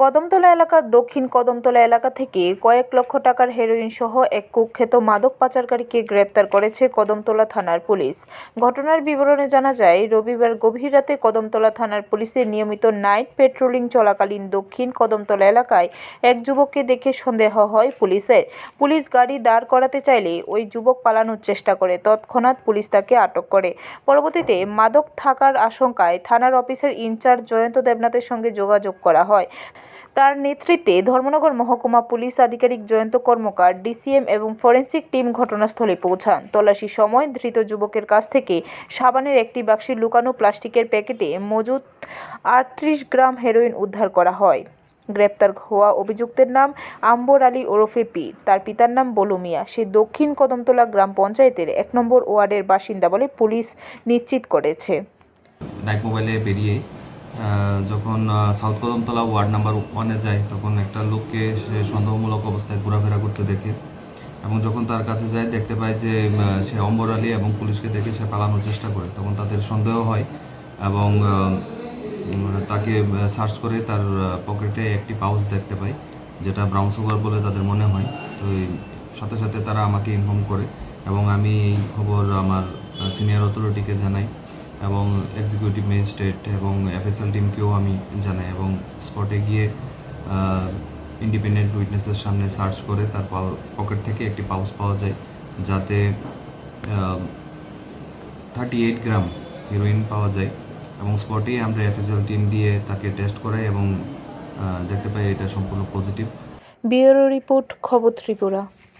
কদমতলা এলাকার দক্ষিণ কদমতলা এলাকা থেকে কয়েক লক্ষ টাকার হেরোইন সহ এক কুখ্যাত মাদক পাচারকারীকে গ্রেপ্তার করেছে কদমতলা থানার পুলিশ। ঘটনার বিবরণে জানা যায়, রবিবার গভীর রাতে কদমতলা থানার পুলিশের নিয়মিত নাইট পেট্রোলিং চলাকালীন দক্ষিণ কদমতলা এলাকায় এক যুবককে দেখে সন্দেহ হয় পুলিশের। পুলিশ গাড়ি দাঁড় করাতে চাইলে ওই যুবক পালানোর চেষ্টা করে, তৎক্ষণাৎ পুলিশ তাকে আটক করে। পরবর্তীতে মাদক থাকার আশঙ্কায় থানার অফিসের ইনচার্জ জয়ন্ত দেবনাথের সঙ্গে যোগাযোগ করা হয়। তার নেতৃত্বে ধর্মনগর মহকুমা পুলিশ আধিকারিক জয়ন্ত কর্মকার, ডিসিএম এবং ফরেন্সিক টিম ঘটনাস্থলে পৌঁছান। তল্লাশির সময় ধৃত যুবকের কাছ থেকে সাবানের একটি বাক্সে লুকানো প্লাস্টিকের প্যাকেটে মজুদ আটত্রিশ গ্রাম হেরোইন উদ্ধার করা হয়। গ্রেপ্তার হওয়া অভিযুক্তের নাম আম্বর আলী ওরফে পীর। তার পিতার নাম বলু মিয়া। সে দক্ষিণ কদমতলা গ্রাম পঞ্চায়েতের এক নম্বর ওয়ার্ডের বাসিন্দা বলে পুলিশ নিশ্চিত করেছে। নাইট মোবাইলে বেরিয়ে যখন সাউথ কদমতলা ওয়ার্ড নাম্বার ওয়ানে যায়, তখন একটা লোককে সে সন্দেহমূলক অবস্থায় ঘোরাফেরা করতে দেখে এবং যখন তার কাছে যায়, দেখতে পায় যে সে অম্বর আলী এবং পুলিশকে দেখে সে পালানোর চেষ্টা করে। তখন তাদের সন্দেহ হয় এবং তাকে সার্চ করে তার পকেটে একটি পাউচ দেখতে পায়, যেটা ব্রাউন সুগার বলে তাদের মনে হয়। তো সাথে সাথে তারা আমাকে ইনফর্ম করে এবং আমি এই খবর আমার সিনিয়র অথরিটিকে জানাই। এবং এক্সিকিউটিভ ম্যাজিস্ট্রেট এবং এফএসএল টিমকেও আমি জানাই এবং স্পটে গিয়ে ইন্ডিপেন্ডেন্ট উইটনেসের সামনে সার্চ করে তার পকেট থেকে একটি পাউচ পাওয়া যায় যাতে থার্টি এইট গ্রাম হিরোইন পাওয়া যায় এবং স্পটেই আমরা এফএসএল টিম দিয়ে তাকে টেস্ট করাই এবং দেখতে পাই এটা সম্পূর্ণ পজিটিভ ব্যুরো রিপোর্ট খবর ত্রিপুরা।